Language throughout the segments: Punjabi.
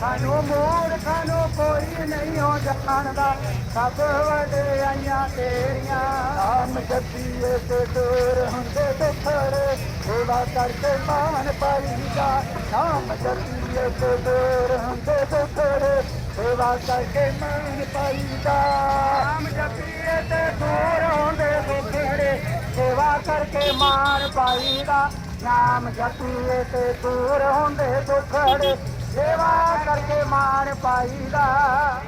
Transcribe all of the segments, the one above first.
ਸਾਨੂੰ ਮੂਰਖਾਂ ਨੂੰ ਕੋਈ ਨਹੀਂ ਹੋ ਜਾਣਦਾ ਸਭ ਵਡਿਆਈਆਂ ਤੇਰੀਆਂ, ਨਾਮ ਜਪੀਏ ਤੇ ਦੂਰ ਹੁੰਦੇ ਦੁਖੜੇ ਸੇਵਾ ਕਰਕੇ ਮਾਨ ਪਾਈਦਾ ਨਾਮ ਜਪੀਏ ਤੇ ਦੂਰ ਹੁੰਦੇ ਦੁਖੜੇ ਸੇਵਾ ਕਰਕੇ ਮਾਨ ਪਾਈਦਾ। ਕਰਕੇ ਕਰਕੇ ਪਾਈ ਦਾ। ਨਾਮ ਜਪੀਏ ਤੇ ਦੂਰ ਹੁੰਦੇ ਦੁਖੜੇ। ਸੇਵਾ ਕਰਕੇ ਮਾਨ ਪਾਈਦਾ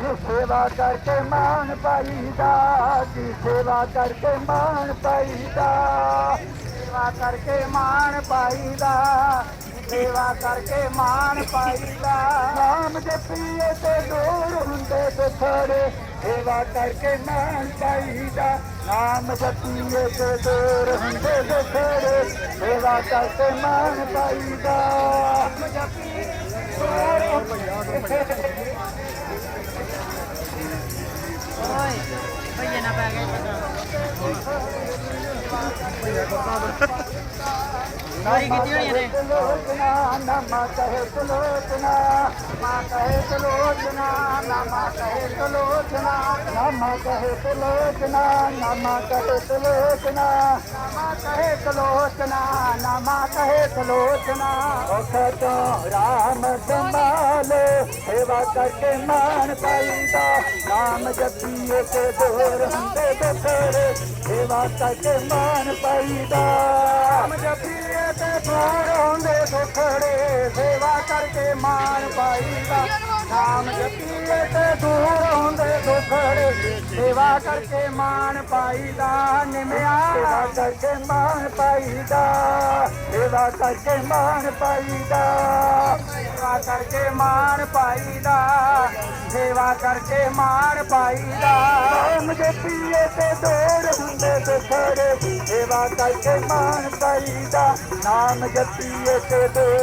ਜੀ ਸੇਵਾ ਕਰਕੇ ਮਾਨ ਪਾਈਦਾ ਜੀ ਸੇਵਾ ਕਰਕੇ ਮਾਨ ਪਾਈਦਾ ਸੇਵਾ ਕਰਕੇ ਮਾਨ ਪਾਈਦਾ ਸੇਵਾ ਕਰਕੇ ਮਾਨ ਪਾਈਦਾ ਨਾਮ ਜਪੀਏ ਤੇ ਦੂਰ ਹੁੰਦੇ ਦੁਖੜੇ। ਸੇਵਾ ਕਰਕੇ ਮਾਨ ਪਾਈਦਾ ਨਾਮ ਜਪੀਏ ਤੇ ਦੂਰ ਹੁੰਦੇ ਦੁਖੜੇ ਸੇਵਾ ਕਰਕੇ ਮਾਨ ਪਾਈਦਾ। ਨਾਮ ਜਪੀਏ ਓਏ ਭਈਏ ਨਾ ਪੈ ਗਏ। ਸਾਰੀ ਕੀਤੀ ਹੋਣੀ ਇਹਨੇ? ਨਾਮਾ ਕਹੇ ਲੋਚਨਾ ਮਾ ਕਹੇ ਲੋਚਨਾ ਨਾਮਾ ਕਹੇ ਲੋਚਨਾ ਨਾਮਾ ਕਹੇ ਲੋਚਨਾ ਨਾਮਾ ਕਹੇ ਲੋਚਨਾ ਨਾਮਾ ਕਹੇ ਲੋਚਨਾ ਨਾਮਾ ਕਹੇ ਲੋਚਨਾ ਉਠ ਤੋਂ ਰਾਮ ਸੰਭਾਲੇ ਸੇਵਾ ਕਰਕੇ ਮਾਨ ਪਾਈਦਾ। ਨਾਮ ਜਪੀਏ ਤੇ ਦੂਰ ਹੁੰਦੇ ਦੁਖੜੇ ਸੇਵਾ ਕਰਕੇ ਮਾਨ ਪਾਈਦਾ। ਨਾਮ ਜਪੀਏ ਤੇ ਦੂਰ ਹੁੰਦੇ ਦੁਖੜੇ ਸੇਵਾ ਕਰਕੇ ਮਾਨ ਪਾਈਦਾ। ਨਾਮ ਜਪੀਏ ਤੇ ਦੂਰ ਹੁੰਦੇ ਦੁਖੜੇ ਸੇਵਾ ਕਰਕੇ ਮਾਨ ਪਾਈਦਾ। ਨਿਮਿਆ ਸੇਵਾ ਕਰਕੇ ਮਾਨ ਪਾਈਦਾ। ਸੇਵਾ ਕਰਕੇ ਮਾਣ ਪਾਈਦਾ। ਸੇਵਾ ਕਰਕੇ ਮਾਨ ਪਾਈਦਾ। ਸੇਵਾ ਕਰਕੇ ਮਾਣ ਪਾਈਦਾ। ਨਾਮ ਜਪੀਏ ਤੇ ਦੂਰ ਹੁੰਦੇ ਤੇ ਦੁਖੜੇ ਸੇਵਾ ਕਰਕੇ ਮਾਨ ਪਾਈਦਾ। ਨਾਮ ਜਪੀਏ ਤੇ ਦੂਰ